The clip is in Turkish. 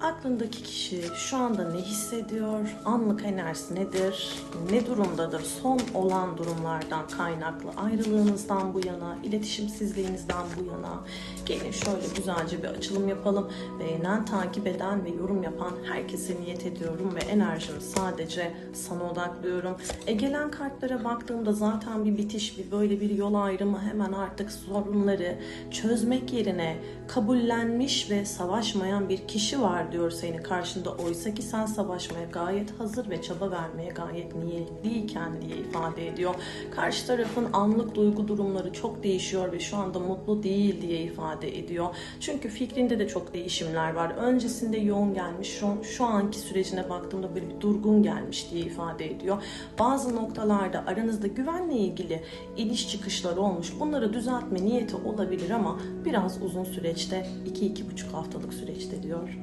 Aklındaki kişi şu anda ne hissediyor? Anlık enerjisi nedir? Ne durumdadır? Son olan durumlardan kaynaklı ayrılığınızdan bu yana, iletişimsizliğinizden bu yana. Gelin şöyle güzelce bir açılım yapalım. Beğenen, takip eden ve yorum yapan herkese niyet ediyorum ve enerjimi sadece sana odaklıyorum. E gelen kartlara baktığımda zaten bir bitiş, bir böyle bir yol ayrımı hemen artık sorunları çözmek yerine kabullenmiş ve savaşmayan bir kişi var diyor senin karşında. Oysa ki sen savaşmaya gayet hazır ve çaba vermeye gayet niyetliyken diye ifade ediyor. Karşı tarafın anlık duygu durumları çok değişiyor ve şu anda mutlu değil diye ifade ediyor. Çünkü fikrinde de çok değişimler var. Öncesinde yoğun gelmiş, şu, şu anki sürecine baktığımda böyle bir durgun gelmiş diye ifade ediyor. Bazı noktalarda aranızda güvenle ilgili iniş çıkışlar olmuş. Bunları düzeltme niyeti olabilir ama biraz uzun süreçte 2-2,5 haftalık süreçte diyor.